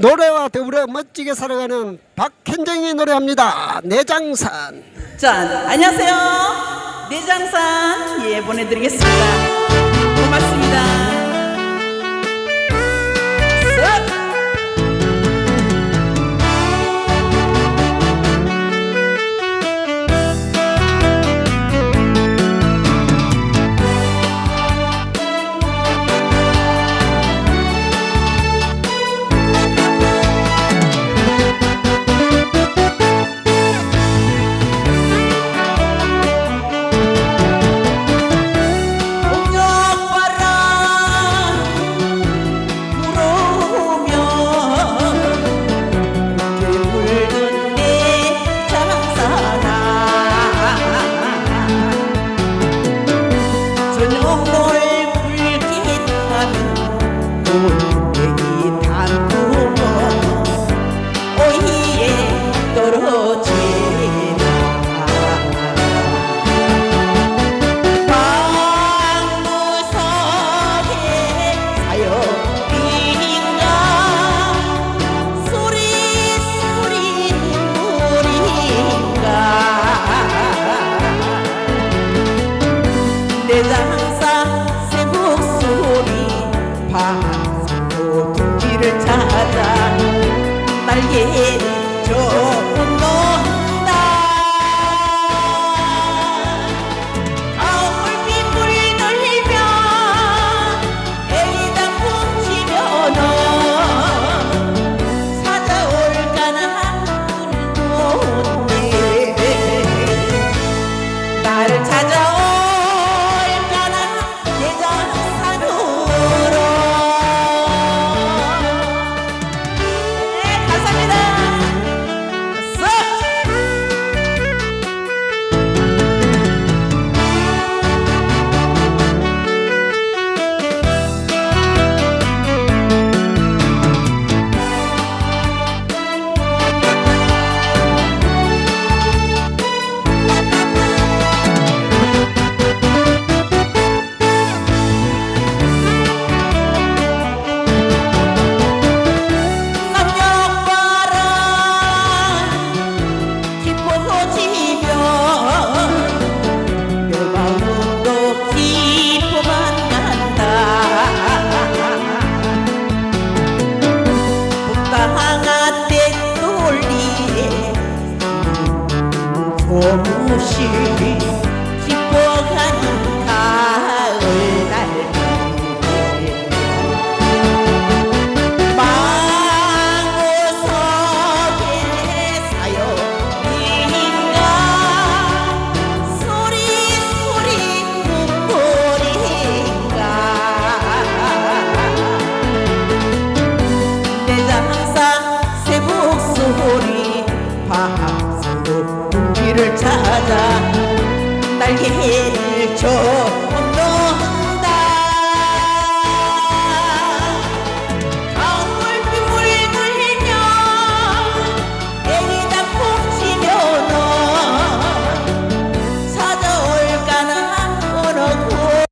노래와 더불어 멋지게 살아가는 박현정이 노래합니다. 내장산. 자, 안녕하세요. 내장산 예 보내드리겠습니다. 고맙습니다. 저녁을 불깃하면 골뱅이 담그고 오이에 떨어지나 방구석에 사연인가 소리 소리 눈물인가? 내장 날 조무시 깊어가는 가을 날개 방구석에 사연인가 소리 소리 눈물인가? 내 장사 새 목소리 밤새도 둥 지를 찾아. 날개를 쫓는다